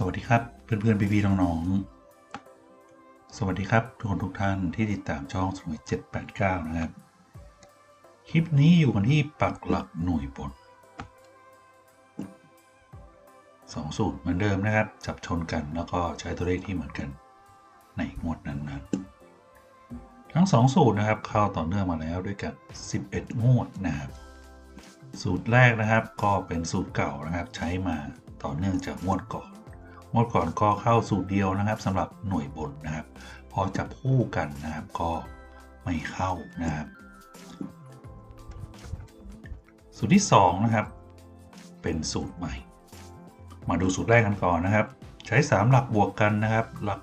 สวัสดีครับเพื่อนๆพี่ๆน้องๆสวัสดีครับทุกคนทุกท่านที่ติดตามช่องสมุย789 นะครับ คลิปนี้อยู่กันที่ปักหลักหน่วยบนสองสูตรเหมือนเดิมนะครับ จับชนกันแล้วก็ใช้ตัวเลขที่เหมือนกันในงวดนั้นๆ ทั้งสองสูตรนะครับเข้าต่อเนื่องมาแล้วด้วยกัน 11 งวดนะครับ สูตรแรกนะครับก็เป็นสูตรเก่านะครับใช้มาต่อเนื่องจากงวดก่อน งวดก่อนก็เข้าสูตรเดียวนะครับสำหรับหน่วยบนนะครับ พอจับคู่กันนะครับก็ไม่เข้านะครับ สูตรที่2นะครับ เป็นสูตรใหม่ มาดูสูตรแรกกันก่อนนะครับ ใช้ 3 หลักบวกกันนะครับ หลัก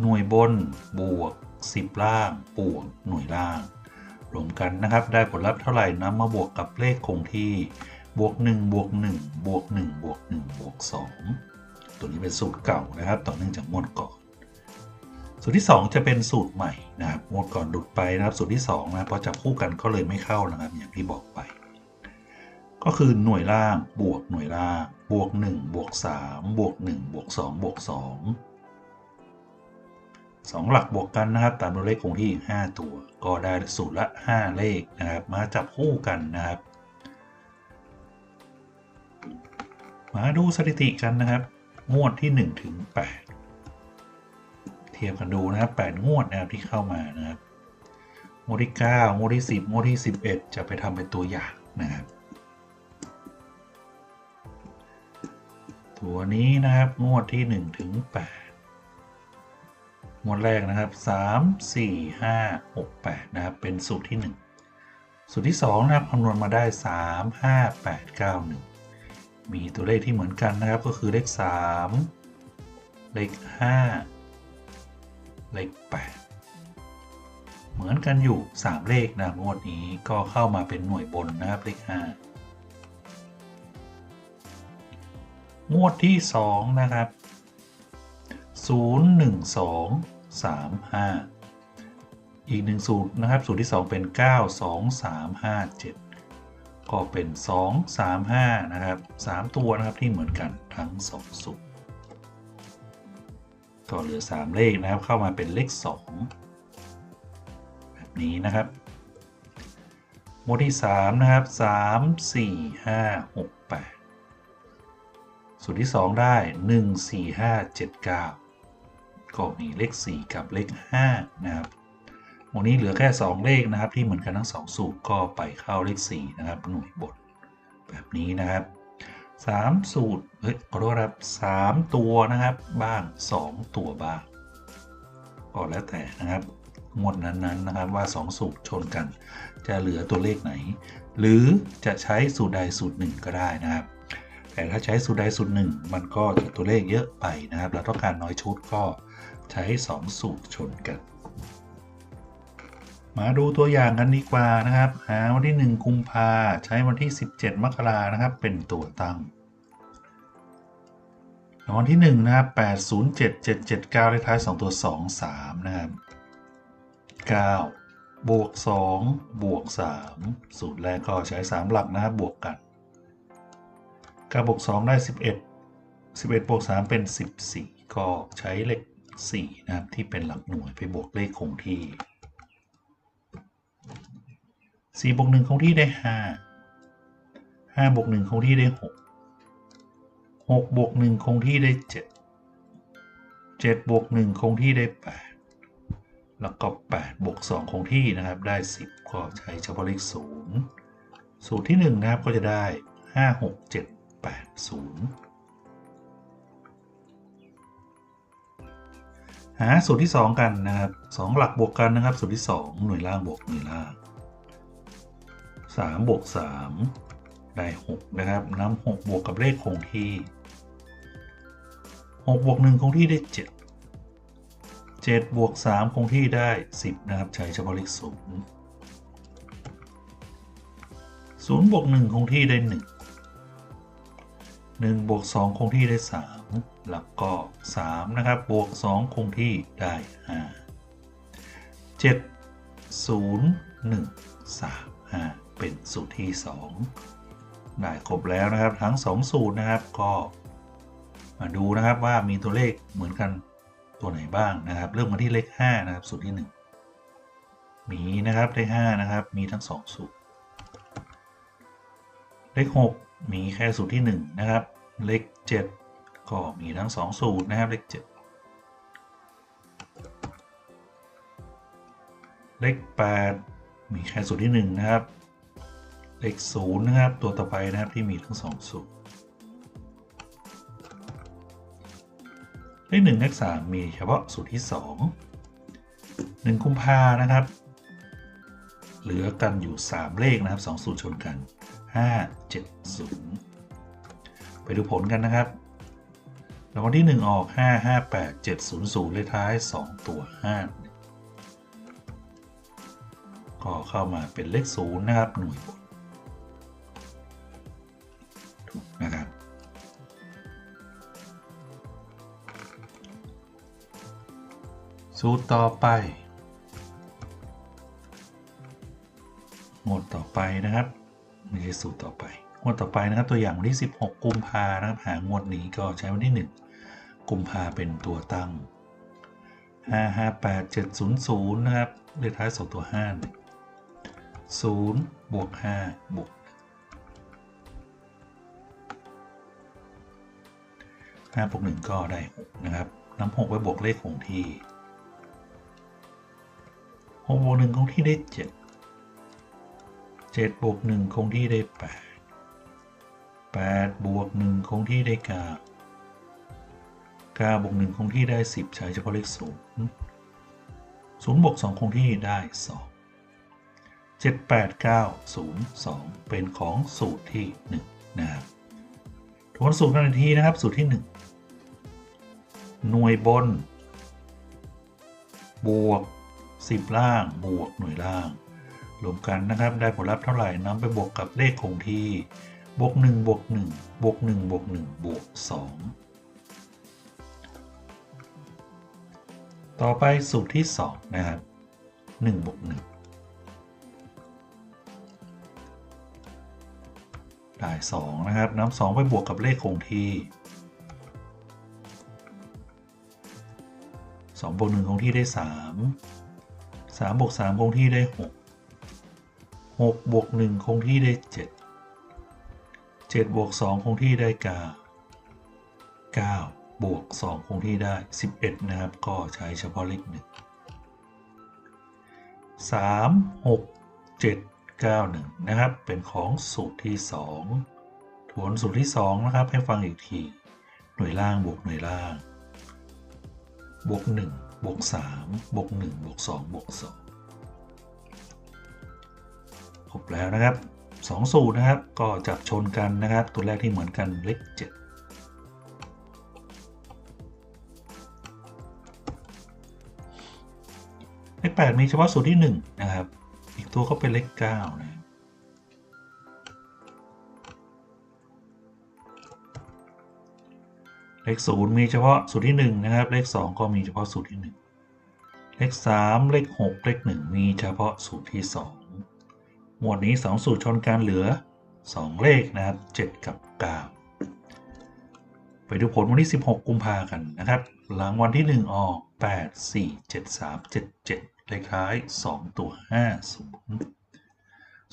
หน่วยบนบวก 10 ล่างบวกหน่วยล่าง รวมกันนะครับ ได้ผลลัพธ์เท่าไหร่นำมาบวกกับเลขคงที่บวก 1 บวก 1 บวก 1 บวก 1 บวก 2 ตัวนี้เป็นสูตรเก่านะครับ ต่อเนื่องจากงวดก่อน สูตรที่ 2 จะเป็นสูตรใหม่นะครับงวดก่อนดุดไปนะครับ สูตรที่2นะพอจับคู่กันก็เลยไม่เข้านะครับ อย่างที่บอกไป ก็คือหน่วยล่างบวกหน่วยล่างบวก1บวก3บวก1บวก2บวก2 2 หลักบวกกันนะครับ ตามตัวเลขคงที่ 5 ตัว ก็ได้สูตรละ 5 เลขนะครับ มาจับคู่กันนะครับ มาดูสถิติกันนะครับ งวดที่1ถึง8เทียบกันดูนะครับ8งวดนะครับที่เข้ามานะครับงวดที่9งวดที่ 10งวดที่ 11 จะไปทำเป็นตัวอย่างนะครับตัวนี้นะครับงวดที่ 1 ถึง 8 งวดแรกนะครับ 3 4 5 6 8 นะครับ เป็นสูตรที่ 1 สูตรที่ 2 นะครับคำนวณมาได้ 3 5 8 9 1 มีตัวเลขที่เหมือนกันนะครับก็คือเลข 3 เลข 5 เลข 8 เหมือนกันอยู่ 3 เลขนะงวดนี้ก็เข้ามาเป็นหน่วยบนนะครับเลข 5 งวดที่ 2 นะครับ 0 1 2 3 5 อีกหนึ่งสูตรนะครับ สูตรที่ 2 เป็น 9 2 3 5 7 ก็เป็น 2 3 5 นะครับ 3 ตัวนะครับที่เหมือนกันทั้ง 2 สูตรก็เหลือ 3 เลขนะครับเข้ามาเป็นเลข 2 แบบนี้นะครับงวดที่ 3 นะครับ 3 4 5 6 8 สูตรที่ 2 ได้ 1 4 5 7 9 ก็มีเลข 4 กับเลข 5 นะครับ วันนี้เหลือแค่ 2 เลขนะครับ ที่เหมือนกันทั้ง 2 สูตรก็ไปเข้าเลข4นะครับ หน่วยบทแบบนี้นะครับ 3 สูตรเฮ้ยขอโทษครับ3ตัวนะครับ บ้าง 2 ตัวบ้างก็แล้วแต่นะครับงวดนั้นๆนะครับว่า 2 สูตรชนกัน จะเหลือตัวเลขไหน หรือจะใช้สูตรใดสูตรหนึ่งก็ได้นะครับ แต่ถ้าใช้สูตรใดสูตรหนึ่งมันก็จะตัวเลขเยอะไปนะครับ เราต้องการน้อยชุดก็ใช้ 2 สูตรชนกัน มาดูตัวอย่างกันดีกว่านะครับ หาวันที่ 1 กุมภาใช้วันที่ 17 มกรานะครับ เป็นตัวตั้งรางวัลที่1นะครับ807779เลขท้าย 2 ตัว 2 3 นะครับ9บวก2บวก3สูตรแรกก็ใช้ 3 หลักนะครับบวกกัน9บวก2ได้ 11 11บวก3เป็น 14 ก็ใช้เลข4นะครับที่เป็นหลักหน่วยไปบวกเลขคงที่ 4บวก1คงที่ได้ 5 5บวก1คงที่ได้6หกบวกหนึ่งคงที่ได้เจ็ดเจ็ดบวกหนึ่งคงที่ได้แปดแล้วก็แปดบวกสองคงที่นะครับ ได้สิบก็ใช้เฉพาะเลขศูนย์สูตรที่หนึ่งนะครับก็จะได้ห้าหกเจ็ดแปดศูนย์หาสูตรที่ 2 กันนะครับ 2 หลักบวกกันนะครับ สูตรที่ 2 หน่วยล่างบวกหน่วยล่าง 3บวก3ได้ 6 นะครับนำ6บวกกับเลขคงที่ 6 บวก 1 คงที่ได้ 7 7 บวก 3 คงที่ได้ 10 นะครับ ใช้เฉพาะเลข0 0บวก 1 คงที่ได้ 1 1บวก 2 คงที่ได้ 3 แล้วก็ 3 นะครับ บวก 2 คงที่ได้ 5 7 0 1 3 5 เป็นสูตรที่ 2 ได้ครบแล้วนะครับทั้ง 2 สูตรนะครับก็มาดูนะครับว่ามีตัวเลขเหมือนกันตัวไหนบ้างนะครับ เริ่มมาที่เลข5นะครับสูตรที่ 1 มีนะครับเลข5นะครับมีทั้ง 2 สูตร เลข 6 มีแค่สูตรที่ 1 นะครับ เลข 7 ก็มีทั้ง 2 สูตรนะครับเลข 7เลข 8 มีแค่สูตรที่ 1 นะครับ เลข0นะครับ ตัวต่อไปนะครับที่มีทั้ง2สูตรเลข1เลข3มีเฉพาะสูตรที่2 1กุมภานะครับ เหลือกันอยู่ 3 เลขนะครับ 2 สูตรชนกัน 5 7 0 ไปดูผลกันนะครับรางวัลที่ 1 ออก 5 5 8 7 0 0 เลขท้าย 2 ตัว 5 ก็เข้ามาเป็นเลข 0 นะครับ หน่วยบน สูตรต่อไป หมวดต่อไปนะครับไม่ใช่สูตรต่อไปงวดต่อไปนะครับ ตัวอย่างวันที่ 16 กุมภานะครับ หางวดนี้ก็ใช้วันที่ 1 กุมภาเป็นตัวตั้ง 558700 นะครับเลขท้าย2ตัว 5 0บวก5บวก5บวก1ก็ได้ 6 นะครับนำ6ไว้บวกเลขคงที่ 6บวก1คงที่ได้7 7บวก1คงที่ได้8 8บวก1คงที่ได้9 9บวก1คงที่ได้10ใช้เฉพาะเลข0 0บวก2คงที่ได้2 7 8 9 0 2เป็นของสูตรที่1นะครับทวนสูตรกันทีนะครับ สูตรที่1หน่วยบน บวก 10 ล่างบวกหน่วยล่าง รวมกันนะครับได้ผลลัพธ์เท่าไหร่นำไปบวกกับเลขคงที่บวก1บวก1บวก1บวก1บวก2ต่อไปสูตรที่ 2 นะครับ1บวก1ได้ 2 นะครับนำ2ไปบวกกับเลขคงที่2บวก1คงที่ได้ 3 3บวก3คงที่ได้6 6บวก1คงที่ได้7 7บวก2คงที่ได้9 9บวก2คงที่ได้11นะครับก็ใช้เฉพาะเลข1 3 6 7 9 1นะครับเป็นของสูตรที่2ทวนสูตรที่2นะครับให้ฟังอีกที หน่วยล่างบวกหน่วยล่างบวก1 บวก3บวก1บวก2บวก2ครบแล้วนะครับ 2 สูตรนะครับ ก็จับชนกันนะครับ ตัวแรกที่เหมือนกันเลข7เลข8มีเฉพาะสูตรที่ 1 นะครับ อีกตัวก็เป็นเลข9นะ เลข0มีเฉพาะสูตรที่1นะครับ เลข 2 ก็มีเฉพาะสูตรที่ 1 เลข 3 เลข 6 เลข 1 มีเฉพาะสูตรที่ 2 หมวดนี้ 2 สูตรชนกันเหลือ 2 เลขนะครับ 7 กับ 9 ไปดูผลวันที่ 16 กุมภากันนะครับ หลังวันที่ 1 ออก 8 4 7 3 7 7เลขท้าย 2 ตัว 5 0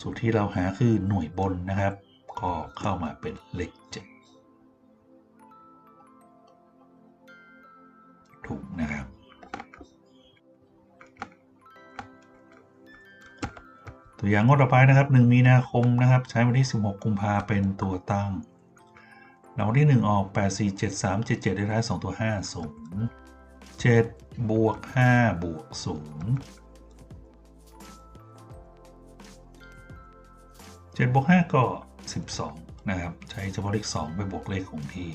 สูตรที่เราหาคือหน่วยบนนะครับ ก็เข้ามาเป็นเลข 7 ตัวอย่างงวดต่อไปนะครับ 1 มีนาคมนะครับ ใช้วันที่ 16 กุมภาเป็นตัวตั้งรางวัลที่ 1 ออก 8 4 7 3 7 7 ได้ท้าย 2 ตัว 5 0 7บวก5บวก0 7บวก5ก็ 12 นะครับ ใช้เฉพาะเลข 2 ไปบวกเลขคงที่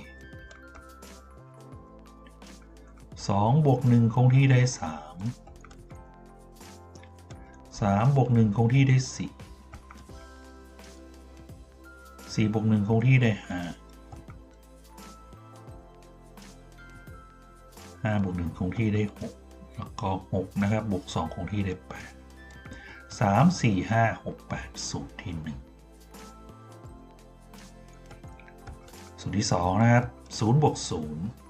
2 บวก 1 คงที่ได้ 3 3บวก1คงที่ได้ 4 4บวก1คงที่ได้ 5 5บวก1คงที่ได้ 6 แล้วก็ 6 นะครับ บวก 2 คงที่ได้ 8 3 4 5 6 8 สูตรที่ 1 สูตรที่ 2 นะครับ0บวก0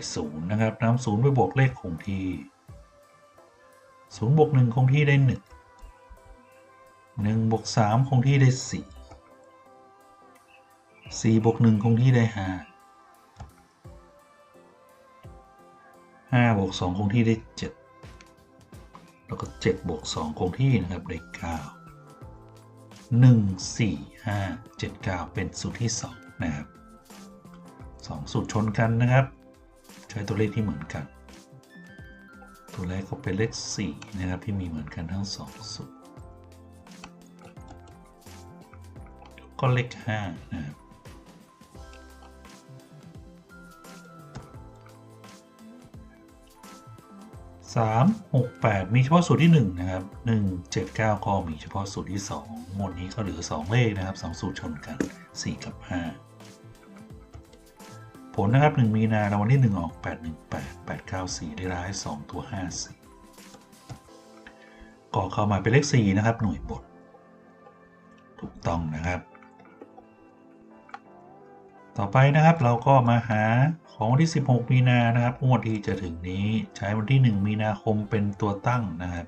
ก็ได้0นะครับนำ0ไปบวกเลขคงที่0บวก1คงที่ได้1 1บวก3คงที่ได้4 4บวก1คงที่ได้5 5บวก2คงที่ได้7แล้วก็7บวก2คงที่นะครับได้9 1 4 5 7 9เป็นสูตรที่2นะครับ2สูตรชนกันนะครับ ใช้ตัวเลขที่เหมือนกัน ตัวแรกก็เป็นเลข 4 นะครับ ที่มีเหมือนกันทั้ง 2 สูตรก็เลข 5 นะครับ3 6 8มีเฉพาะสูตรที่1นะครับ1 7 9ก็มีเฉพาะสูตรที่2หมวดนี้ก็เหลือ2เลขนะครับ2สูตรชนกัน4กับ5ผ ลนะครับ 1 มีนาเราวัลที่ 1 ออก 8 1 8 8 9 4 ได้ร้าย 2 ตัว5 4ก็เข้ามาเป็นเลข 4 นะครับ หน่วยบท ถูกต้องนะครับ ต่อไปนะครับเราก็มาหาของวันที่ 16 มีนานะครับงวดที่จะถึงนี้ใช้วันที่ 1 มีนาคมเป็นตัวตั้งนะครับ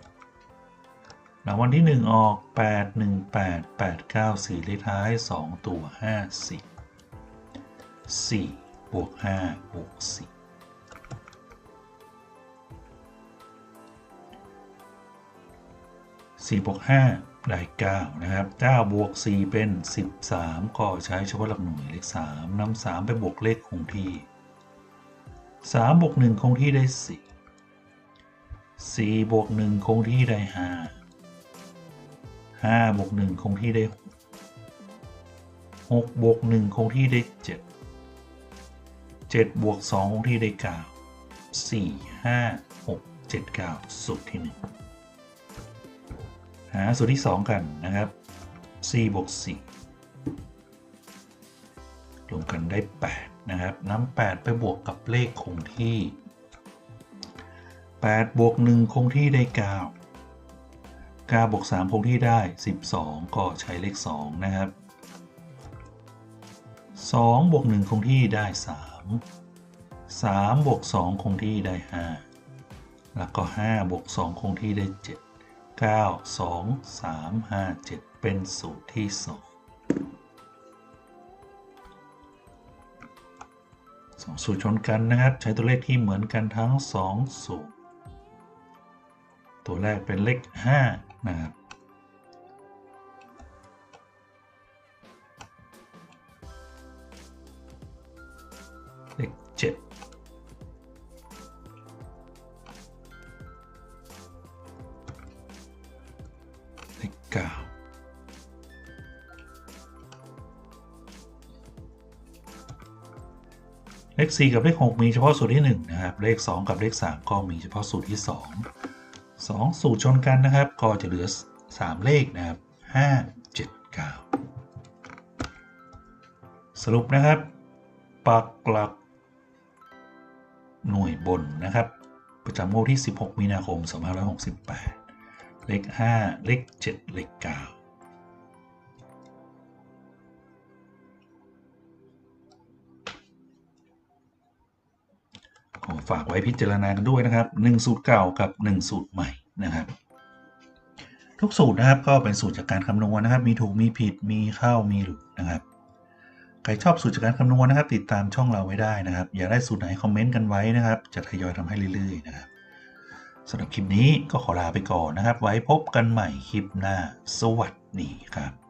รางวัลที่ 1 ออก 8 1 8 8 9 4เลขท้าย 2 ตัว5 4 4 บวก5บวก4 4บวก5ได้9นะครับ9บวก 4 เป็น 13 ก็ใช้เฉพาะหลักหน่วยเลข 3นำ3ไปบวกเลขคงที่ 3 บวก 1 คงที่ได้ 4 4บวก 1 คงที่ได้ 5 5บวก 1 คงที่ได้ 6 6บวก 1 คงที่ได้ 7 7บวก2คงที่ได้ 9 4 5 6 7 9สุดที่ 1 หาสูตรที่ 2 กันนะครับ4บวก4รวมกันได้ 8 นะครับนำ8 ไปบวกกับเลขคงที่ 8 บวก 1 คงที่ได้ 9 9บวก3คงที่ได้ 12 ก็ใช้เลข 2 นะครับ2บวก1คงที่ได้ 3 3บวก2คงที่ได้ 5 แล้วก็5บวก2คงที่ได้ 7 9 2 3 5 7 เป็นสูตรที่ 2 2 สูตรชนกันนะครับ ใช้ตัวเลขที่เหมือนกันทั้ง 2 สูตร ตัวแรกเป็นเลข 5 นะครับ เลข 4 กับเลข 6 มีเฉพาะสูตรที่ 1 นะครับ เลข 2 กับเลข 3 ก็มีเฉพาะสูตรที่ 2 2 สูตรชนกันนะครับ ก็จะเหลือ 3 เลขนะครับ 5 7 9 สรุปนะครับ ปักหลัก หน่วยบนนะครับ ประจำงวดที่ 16 มีนาคม 2568 เลข 5 เลข 7 เลข 9 ฝากไว้พิจารณากันด้วยนะครับ 1 สูตรเก่ากับ 1 สูตรใหม่นะครับ ทุกสูตรนะครับก็เป็นสูตรจากการคำนวณนะครับ มีถูกมีผิดมีเข้ามีหลุดนะครับใครชอบสูตรจากการคำนวณนะครับ ติดตามช่องเราไว้ได้นะครับ อยากได้สูตรไหนคอมเมนต์กันไว้นะครับ จะทยอยทำให้เรื่อยๆนะครับสำหรับคลิปนี้ก็ขอลาไปก่อนนะครับ ไว้พบกันใหม่คลิปหน้า สวัสดีครับ